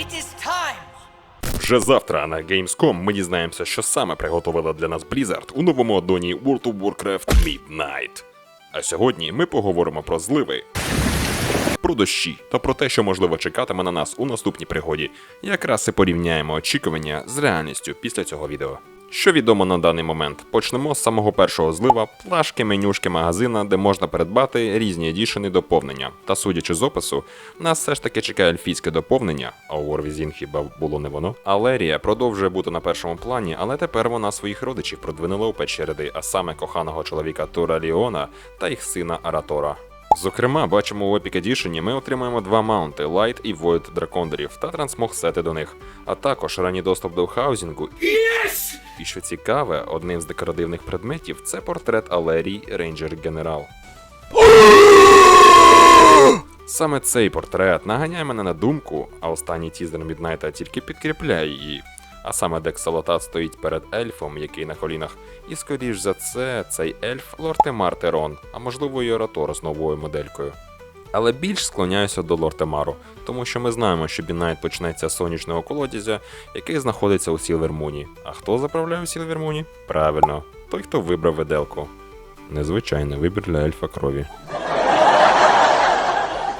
It is time! Вже завтра на Gamescom ми дізнаємося, що саме приготувала для нас Blizzard у новому аддоні World of Warcraft Midnight. А сьогодні ми поговоримо про зливи, про дощі та про те, що можливо чекатиме на нас у наступній пригоді. Якраз і порівняємо очікування з реальністю після цього відео. Що відомо на даний момент? Почнемо з самого першого злива, плашки, менюшки магазина, де можна придбати різні едішени доповнення. Та судячи з опису, нас все ж таки чекає ельфійське доповнення, а у Warwizin хіба було не воно. Алерія продовжує бути на першому плані, але тепер вона своїх родичів продвинула у печі ряди, а саме коханого чоловіка Тура Ліона та їх сина Аратора. Зокрема, бачимо у Epic Edition ми отримаємо два маунти Light і Void дракондерів та трансмог сети до них, а також ранній доступ до хаузінгу. І що цікаве, одним з декоративних предметів це портрет Алерій Рейнджер Генерал. Саме цей портрет наганяє мене на думку, а останній тізер Міднайта тільки підкріпляє її. А саме Дек Салатат стоїть перед ельфом, який на колінах, і скоріш за це цей ельф Лортемар Терон, а можливо і Оратор з новою моделькою. Але більш склоняюся до Лортемару, тому що ми знаємо, що Бінайт почнеться з сонячного колодязя, який знаходиться у Сілвермуні. А хто заправляє у Сілвермуні? Правильно, той, хто вибрав виделку. Незвичайний вибір для ельфа крові.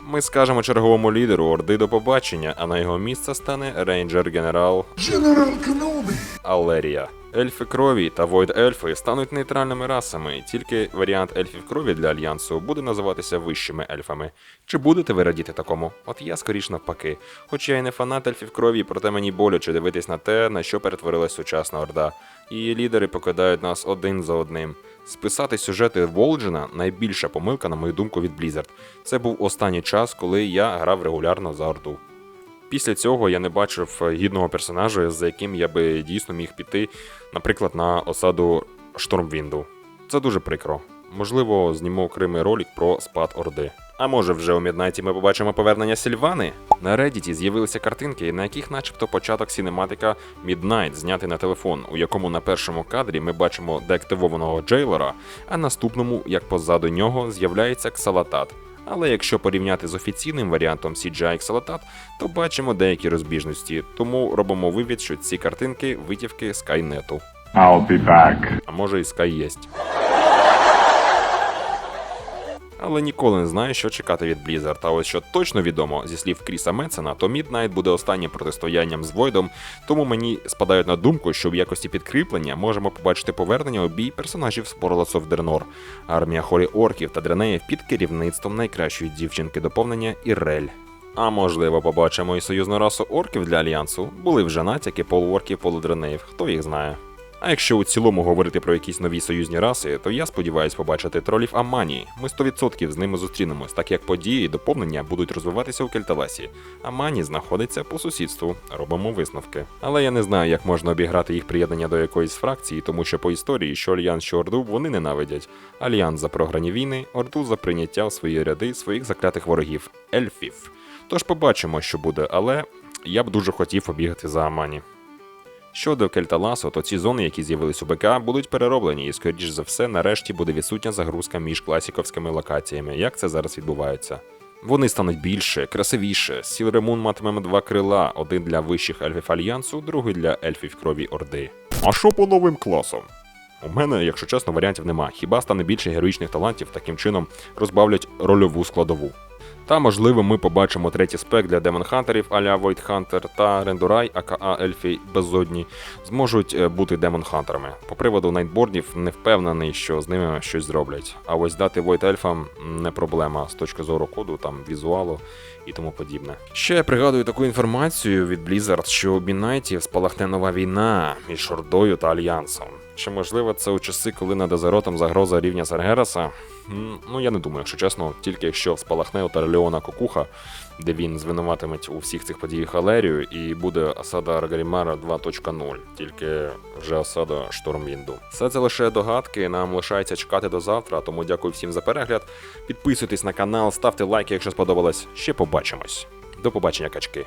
Ми скажемо черговому лідеру Орди до побачення, а на його місце стане рейнджер генерал Kenobi. Алерія. Ельфи крові та Войд ельфи стануть нейтральними расами, тільки варіант ельфів крові для альянсу буде називатися вищими ельфами. Чи будете ви радіти такому? От я скоріш навпаки. Хоч я і не фанат ельфів крові, проте мені боляче дивитись на те, на що перетворилась сучасна орда. Її лідери покидають нас один за одним. Списати сюжети Волджина найбільша помилка, на мою думку, від Blizzard. Це був останній час, коли я грав регулярно за Орду. Після цього я не бачив е, гідного персонажа, за яким я би дійсно міг піти, наприклад, на осаду Штормвінду. Це дуже прикро. Можливо, зніму окремий ролик про спад Орди. А може вже у Міднайті ми побачимо повернення Сільвани? На Reddit з'явилися картинки, на яких начебто початок сінематика Midnight знятий на телефон, у якому на першому кадрі ми бачимо деактивованого Джейлора, а наступному, як позаду нього, з'являється Ксалатат. Але якщо порівняти з офіційним варіантом CGI Xalatat, то бачимо деякі розбіжності, тому робимо вивід, що ці картинки витівки Скайнету. I'll be back. А може і Sky єсть. Але ніколи не знаю, що чекати від Blizzard. А ось що точно відомо зі слів Кріса Мецена, то Midnight буде останнім протистоянням з Войдом, тому мені спадають на думку, що в якості підкріплення можемо побачити повернення у бій персонажів з Portals of Draenor, армія хорі орків та дренеїв під керівництвом найкращої дівчинки доповнення Ірель. А можливо, побачимо і союзну расу орків для альянсу. Були вже натяки полуорків, полудренеїв, хто їх знає. А якщо у цілому говорити про якісь нові союзні раси, то я сподіваюся побачити тролів Аманії. Ми 100% з ними зустрінемось, так як події і доповнення будуть розвиватися у Кельталасі. Амані знаходиться по сусідству, робимо висновки. Але я не знаю, як можна обіграти їх приєднання до якоїсь фракції, тому що по історії, що Альянс, що Орду вони ненавидять. Альянс за програні війни, Орду за прийняття в свої ряди своїх заклятих ворогів ельфів. Тож побачимо, що буде, але я б дуже хотів обігати за Амані. Щодо Кельталасу, то ці зони, які з'явились у БК, будуть перероблені, і, скоріш за все, нарешті буде відсутня загрузка між класіковськими локаціями, як це зараз відбувається. Вони стануть більше, красивіше. Сілремун матиме два крила: один для вищих ельфів альянсу, другий для ельфів крові Орди. А що по новим класам? У мене, якщо чесно, варіантів нема. Хіба стане більше героїчних талантів, таким чином розбавлять рольову складову. Та, можливо, ми побачимо третій спек для демон-хантерів а-ля Void Hunter та Рендурай, ака Ельфі Безодні, зможуть е, бути демон-хантерами. По приводу найтбордів не впевнений, що з ними щось зроблять. А ось дати Void Ельфам не проблема з точки зору коду, там візуалу і тому подібне. Ще я пригадую таку інформацію від Blizzard, що у Бінайтів спалахне нова війна між Ордою та Альянсом. Чи можливо це у часи, коли над Азеротом загроза рівня Саргераса? Ну я не думаю, якщо чесно, тільки якщо спалахне Тареліона Кокуха, де він звинуватиметь у всіх цих подіях Алерію, і буде осада Рагарімара 2.0, тільки вже осада Штормвінду. Все це лише догадки. Нам лишається чекати до завтра. Тому дякую всім за перегляд. Підписуйтесь на канал, ставте лайки, якщо сподобалось. Ще побачимось. До побачення, качки.